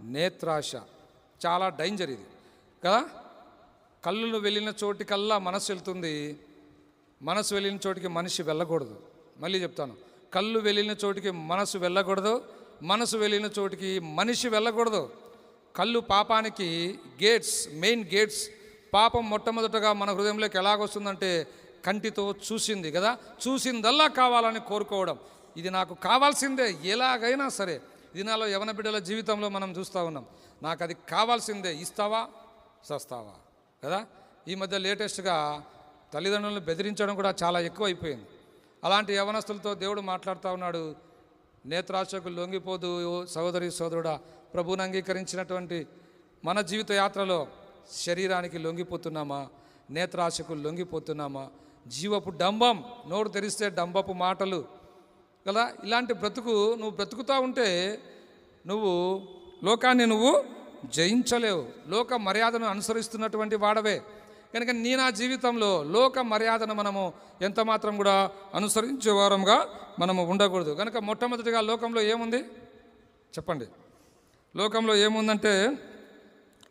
నేత్రాశ. చాలా డేంజర్ ఇది. కదా? కళ్ళు వెళ్ళిన చోటికల్లా మనసు వెళ్తుంది. మనసు వెళ్ళిన చోటికి మనిషి వెళ్ళకూడదు. మళ్ళీ చెప్తాను. కళ్ళు వెళ్ళిన చోటికి మనసు వెళ్ళకూడదు. మనసు వెళ్ళిన చోటికి మనిషి వెళ్ళకూడదు. కళ్ళు పాపానికి గేట్స్ మెయిన్ గేట్స్ పాపం మొట్టమొదటగా మన హృదయంలోకి ఎలాగొస్తుందంటే కంటితో చూసింది కదా? చూసిందల్లా కావాలని కోరుకోవడం. ఇది నాకు కావాల్సిందే. ఎలాగైనా సరే. దినాల్లో యవన బిడ్డల జీవితంలో మనం చూస్తూ ఉన్నాం. నాకు అది కావాల్సిందే ఇస్తావా? సస్తావా? కదా? ఈ మధ్య లేటెస్ట్గా తల్లిదండ్రులను బెదిరించడం కూడా చాలా ఎక్కువ అయిపోయింది అలాంటి యవనస్తులతో దేవుడు మాట్లాడుతూ ఉన్నాడు. నేత్రాశకు లొంగిపోదు ఓ సహోదరి సోదరుడా. ప్రభుని అంగీకరించినటువంటి మన జీవిత యాత్రలో శరీరానికి లొంగిపోతున్నామా? నేత్రాశకు లొంగిపోతున్నామా? జీవపు డంబం నోరు తెరిస్తే డంబపు మాటలు కదా? ఇలాంటి బ్రతుకు నువ్వు బ్రతుకుతూ ఉంటే నువ్వు లోకాన్ని నువ్వు జయించలేవు. లోక మర్యాదను అనుసరిస్తున్నటువంటి వాడవే. కనుక నీ నా జీవితంలో లోక మర్యాదను మనము ఎంత మాత్రం కూడా అనుసరించే వారంగా మనము ఉండకూడదు. కనుక మొట్టమొదటిగా లోకంలో ఏముంది? చెప్పండి. లోకంలో ఏముందంటే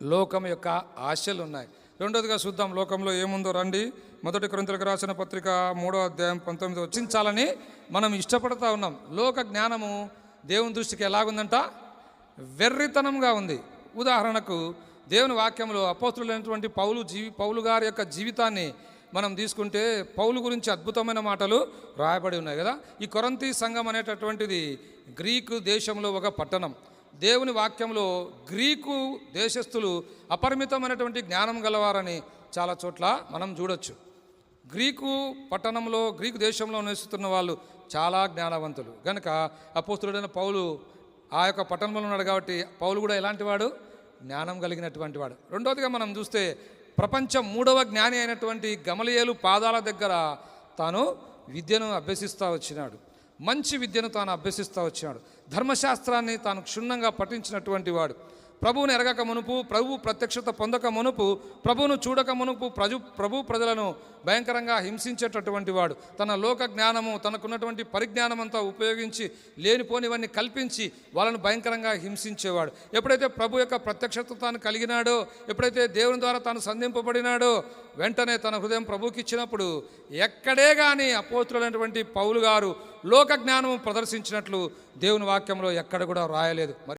లోకం యొక్క ఆశలు ఉన్నాయి రెండోదిగా చూద్దాం లోకంలో ఏముందో. రండి. మొదటి క్రంతులకు రాసిన పత్రిక మూడో అధ్యాయం పంతొమ్మిది. వచ్చించాలని మనం ఇష్టపడతా ఉన్నాం. లోక జ్ఞానము దేవుని దృష్టికి ఎలాగుందంట? వెర్రితనంగా ఉంది. ఉదాహరణకు దేవుని వాక్యంలో అపోస్తులైనటువంటి పౌలు జీవి పౌలు గారి యొక్క జీవితాన్ని మనం తీసుకుంటే పౌలు గురించి అద్భుతమైన మాటలు రాయబడి ఉన్నాయి కదా? ఈ కొరంతి సంఘం అనేటటువంటిది గ్రీకు దేశంలో ఒక పట్టణం. దేవుని వాక్యంలో గ్రీకు దేశస్థులు అపరిమితమైనటువంటి జ్ఞానం గలవారని చాలా చోట్ల మనం చూడొచ్చు. గ్రీకు పట్టణంలో గ్రీకు దేశంలో నివసిస్తున్న వాళ్ళు చాలా జ్ఞానవంతులు. కనుక అపోస్తుడైన పౌలు ఆ యొక్క పట్టణంలో ఉన్నాడు కాబట్టి పౌలు కూడా ఎలాంటి వాడు జ్ఞానం కలిగినటువంటి వాడు. రెండవదిగా మనం చూస్తే ప్రపంచం మూడవ జ్ఞాని అయినటువంటి గమలియేలు పాదాల దగ్గర తాను విద్యను అభ్యసిస్తూ వచ్చినాడు. మంచి విద్యను తాను అభ్యసిస్తూ వచ్చాడు. ధర్మశాస్త్రాన్ని తాను క్షుణ్ణంగా పఠించినటువంటి వాడు. ప్రభువుని ఎరగక మునుపు ప్రభు ప్రత్యక్షత పొందక మునుపు ప్రభువును చూడక మునుపు ప్రజు ప్రభు ప్రజలను భయంకరంగా హింసించేటటువంటి వాడు. తన లోక జ్ఞానము తనకున్నటువంటి పరిజ్ఞానం అంతా ఉపయోగించి లేనిపోనివన్నీ కల్పించి వాళ్ళను భయంకరంగా హింసించేవాడు. ఎప్పుడైతే ప్రభు యొక్క ప్రత్యక్షత తాను కలిగినాడో ఎప్పుడైతే దేవుని ద్వారా తాను సంధింపబడినాడో వెంటనే తన హృదయం ప్రభుకి ఇచ్చినప్పుడు ఎక్కడే కానీ అపోతులైనటువంటి పౌలు గారు లోక జ్ఞానము ప్రదర్శించినట్లు దేవుని వాక్యంలో ఎక్కడ కూడా రాయలేదు. మరి